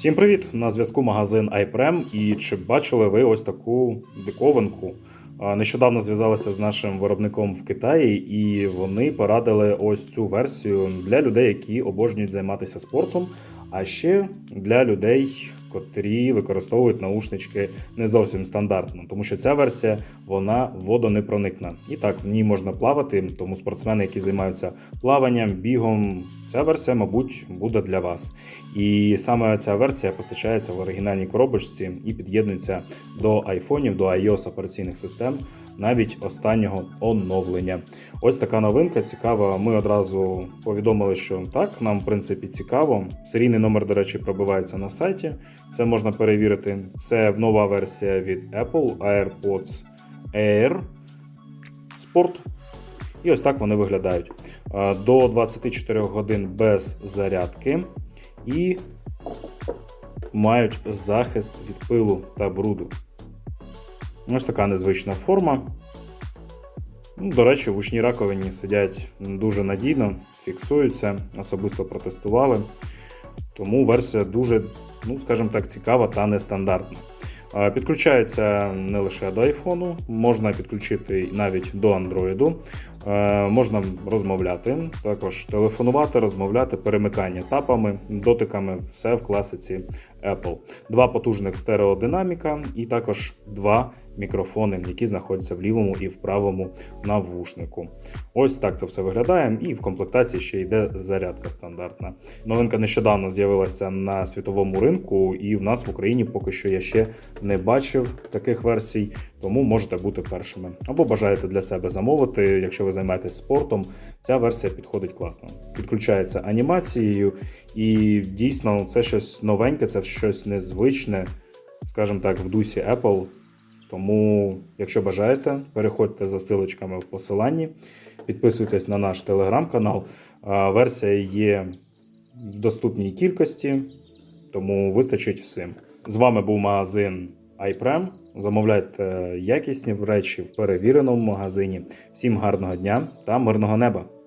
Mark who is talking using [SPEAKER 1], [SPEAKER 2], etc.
[SPEAKER 1] Всім привіт! На зв'язку магазин iPrem. І чи бачили ви ось таку диковинку? Нещодавно зв'язалися з нашим виробником в Китаї, і вони порадили ось цю версію для людей, які обожнюють займатися спортом, а ще для людей, котрі використовують наушнички не зовсім стандартно, тому що ця версія вона водонепроникна. І так в ній можна плавати, тому спортсмени, які займаються плаванням, бігом, ця версія, мабуть, буде для вас. І саме ця версія постачається в оригінальній коробочці і під'єднується до айфонів, до iOS операційних систем, навіть останнього оновлення. Ось така новинка цікава. Ми одразу повідомили, що так, нам в принципі цікаво. Серійний номер, до речі, пробивається на сайті. Це можна перевірити. Це нова версія від Apple AirPods Air Sport. І ось так вони виглядають. До 24 годин без зарядки і мають захист від пилу та бруду. Ось така незвична форма. Ну, До речі, в учній раковині сидять дуже надійно, фіксуються, особисто протестували. Тому версія дуже, ну скажімо так, цікава та нестандартна. Підключається не лише до iPhone, можна підключити навіть до Android. Е, Можна розмовляти, також телефонувати, розмовляти, перемикання тапами, дотиками, все в класиці Apple. Два потужних стереодинаміка і також два мікрофони, які знаходяться в лівому і в правому навушнику. Ось так це все виглядає. І в комплектації ще йде зарядка стандартна. Новинка нещодавно з'явилася на світовому ринку, і в нас в Україні поки що я ще не бачив таких версій, тому можете бути першими. Або бажаєте для себе замовити, якщо ви займаєтесь спортом, ця версія підходить класно. Підключається анімацією, і дійсно це щось новеньке, це щось незвичне, скажімо так, в дусі Apple. Тому, якщо бажаєте, переходьте за силочками в посиланні, підписуйтесь на наш телеграм-канал. Версія є в доступній кількості, тому вистачить всім. З вами був магазин iPrem. Замовляйте якісні речі в перевіреному магазині. Всім гарного дня та мирного неба!